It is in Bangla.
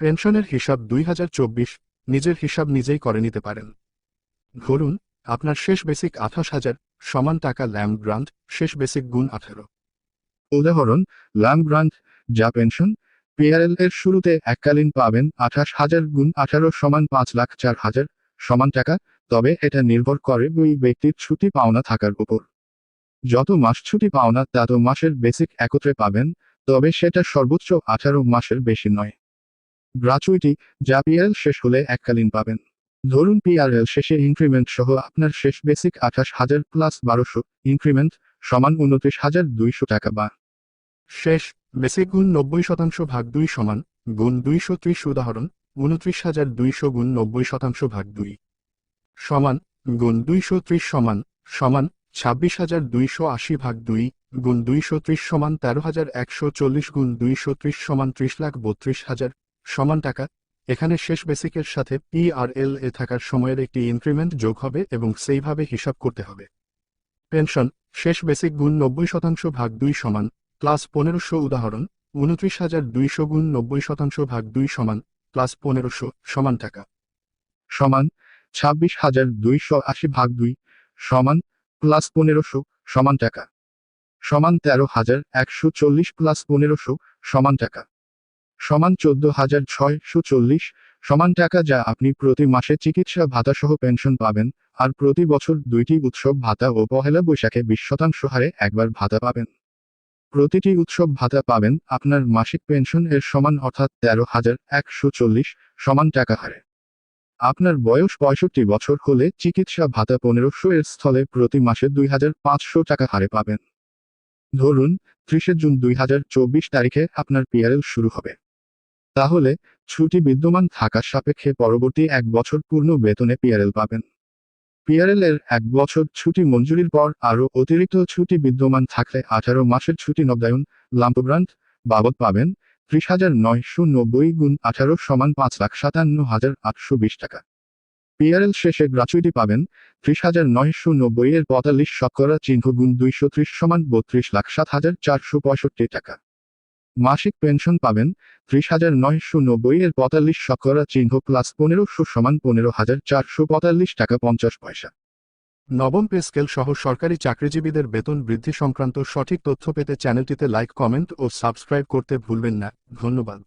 পেনশনের হিসাব দুই হাজার চব্বিশ, নিজের হিসাব নিজেই করে নিতে পারেন। ধরুন, আপনার শেষ বেসিক আঠাশ হাজার সমান টাকা ল্যাম্প গ্রান্ট, শেষ বেসিক গুণ আঠারো। উদাহরণ লাম গ্রান্ট, যা পেনশন, পিআরএল এর শুরুতে এককালীন পাবেন আঠাশ হাজার গুণ আঠারো সমান পাঁচ লাখ চার হাজার সমান টাকা, তবে এটা নির্ভর করে ওই ব্যক্তির ছুটি পাওনা থাকার উপর। যত মাস ছুটি পাওনা, তত মাসের বেসিক একত্রে পাবেন, তবে সেটা সর্বোচ্চ আঠারো মাসের বেশি নয়। গ্রাচুইটি, যা পিআরএল শেষ হলে এককালীন পাবেন। ধরুন পিআরএল শেষে ইনক্রিমেন্ট সহ আপনার শেষ বেসিক আঠাশ হাজার প্লাস বারোশো, ইনক্রিমেন্ট সমান উনত্রিশ হাজার দুইশো টাকা বা। শেষ, বেসিক গুণ নব্বই শতাংশ ভাগ দুই সমান, গুণ দুইশো ত্রিশ উদাহরণ, উনত্রিশ হাজার দুইশো গুণ নব্বই শতাংশ ভাগ দুই। সমান, গুণ দুইশো ত্রিশ সমান সমান ছাব্বিশ হাজার দুইশো আশি ভাগ দুই, গুণ দুইশো ত্রিশ সমান তেরো হাজার একশো চল্লিশ গুণ দুইশো ত্রিশ সমান ত্রিশ লাখ বত্রিশ হাজার সমান টাকা। এখানে শেষ বেসিকের সাথে পিআরএল এ থাকার সময়ের একটি ইনক্রিমেন্ট যোগ হবে এবং সেইভাবে হিসাব করতে হবে। পেনশন, শেষ বেসিক গুণ নব্বই শতাংশ ভাগ দুই সমান, প্লাস পনেরোশো উদাহরণ, উনত্রিশ হাজার দুইশো গুণ নব্বই শতাংশ ভাগ দুই সমান, প্লাস পনেরোশো সমান টাকা। সমান ছাব্বিশ হাজার দুইশো আশি ভাগ দুই, সমান, প্লাস পনেরোশো সমান টাকা। সমান তেরো হাজার একশো চল্লিশ, প্লাস পনেরোশো সমান টাকা। সমান চোদ্দ হাজার ছয়শো চল্লিশ সমান টাকা যা আপনি প্রতি মাসে চিকিৎসা ভাতা সহ পেনশন পাবেন, আর প্রতি বছর দুইটি উৎসব ভাতা ও পহেলা বৈশাখে বিশ শতাংশ হারে একবার ভাতা পাবেন। প্রতিটি উৎসব ভাতা পাবেন আপনার মাসিক পেনশন এর সমান অর্থাৎ তেরো হাজার একশো চল্লিশ সমান টাকা হারে। আপনার বয়স পঁয়ষট্টি বছর হলে চিকিৎসা ভাতা পনেরোশো এর স্থলে প্রতি মাসে দুই হাজার পাঁচশো টাকা হারে পাবেন। ধরুন, ত্রিশে জুন দুই হাজার চব্বিশ তারিখে আপনার পিআরএল শুরু হবে। তাহলে ছুটি বিদ্যমান থাকার সাপেক্ষে পরবর্তী এক বছর পূর্ণ বেতনে পিআরএল পাবেন। পিআরএল এর এক বছর ছুটি মঞ্জুরির পর আরও অতিরিক্ত ছুটি বিদ্যমান থাকলে আঠারো মাসের ছুটি নবদায়ন লাম্পগ্রান্ট বাবদ পাবেন ত্রিশ হাজার নয়শো নব্বই গুণ আঠারো সমান পাঁচ লাখ সাতান্ন হাজার আটশো বিশ টাকা। পিআরএল শেষে গ্রাচুইটি পাবেন ত্রিশ হাজার নয়শো নব্বই এর পঁয়তাল্লিশ শতকরা চিহ্ন গুণ দুইশো ত্রিশ সমান বত্রিশ লাখ সাত হাজার চারশো পঁয়ষট্টি টাকা। মাসিক পেনশন পাবেন ত্রিশ হাজার নয়শো নব্বই এর পঁয়তাল্লিশ শতকরা চিহ্ন প্লাস পনেরোশো সমান পনেরো হাজার চারশো পঁয়তাল্লিশ টাকা পঞ্চাশ পয়সা। নবম পে স্কেল সহ সরকারি চাকরিজীবীদের বেতন বৃদ্ধি সংক্রান্ত সঠিক তথ্য পেতে চ্যানেলটিতে লাইক, কমেন্ট ও সাবস্ক্রাইব করতে ভুলবেন না। ধন্যবাদ।